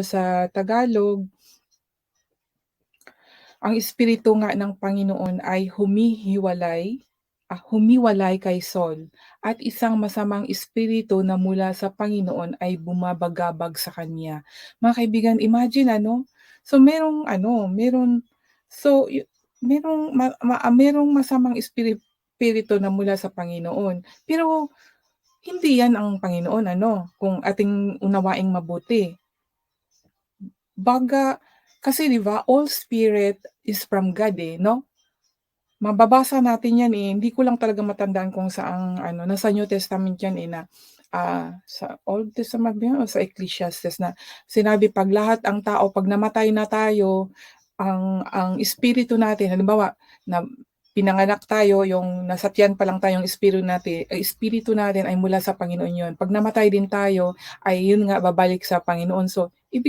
sa Tagalog ang espiritu nga ng Panginoon ay humihiwalay, ah, humiwalay kay Saul at isang masamang espiritu na mula sa Panginoon ay bumabagabag sa kanya. Mga kaibigan, imagine ano, so merong ano, meron so merong ma ma ah, merong masamang espiri espiritu na mula sa Panginoon. Pero hindi 'yan ang Panginoon ano, kung ating unawaing mabuti. Baga kasi 'di ba, all spirit is from God, eh, 'no? Mababasa natin 'yan, eh, hindi ko lang talaga matandaan kung saang ano, nasa New Testament 'yan, eh, na, ah, sa Old Testament ba o sa Ecclesiastes na sinabi 'pag lahat ang tao 'pag namatay na tayo, ang ang espiritu natin halimbawa na pinanganak tayo, yung nasa tiyan pa lang tayong espiritu nati espiritu natin ay mula sa Panginoon 'yun. 'Pag namatay din tayo ay 'yun nga babalik sa Panginoon. So ibig